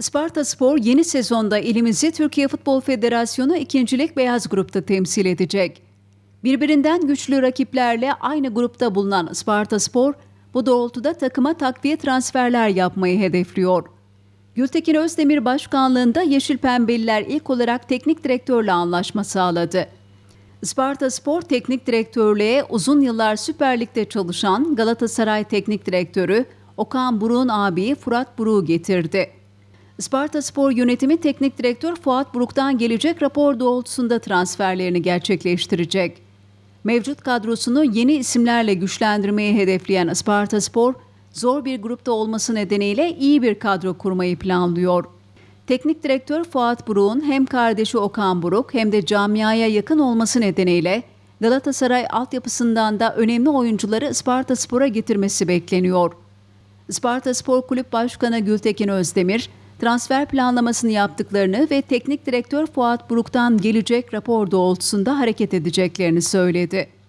Sparta Spor yeni sezonda ilimizi Türkiye Futbol Federasyonu ikincilik beyaz grupta temsil edecek. Birbirinden güçlü rakiplerle aynı grupta bulunan Sparta Spor, bu doğrultuda takıma takviye transferler yapmayı hedefliyor. Gültekin Özdemir başkanlığında Yeşil Pembeliler ilk olarak teknik direktörle anlaşma sağladı. Sparta Spor Teknik Direktörlüğe uzun yıllar Süper Lig'de çalışan Galatasaray Teknik Direktörü Okan Buruk'un abi Fırat Buruk'u getirdi. Sparta Spor Yönetimi Teknik Direktör Fuat Buruk'tan gelecek rapor doğrultusunda transferlerini gerçekleştirecek. Mevcut kadrosunu yeni isimlerle güçlendirmeyi hedefleyen Sparta Spor, zor bir grupta olması nedeniyle iyi bir kadro kurmayı planlıyor. Teknik direktör Fuat Buruk'un hem kardeşi Okan Buruk hem de camiaya yakın olması nedeniyle Galatasaray altyapısından da önemli oyuncuları Sparta Spor'a getirmesi bekleniyor. Sparta Spor Kulüp Başkanı Gültekin Özdemir, transfer planlamasını yaptıklarını ve teknik direktör Fuat Buruk'tan gelecek rapor doğrultusunda hareket edeceklerini söyledi.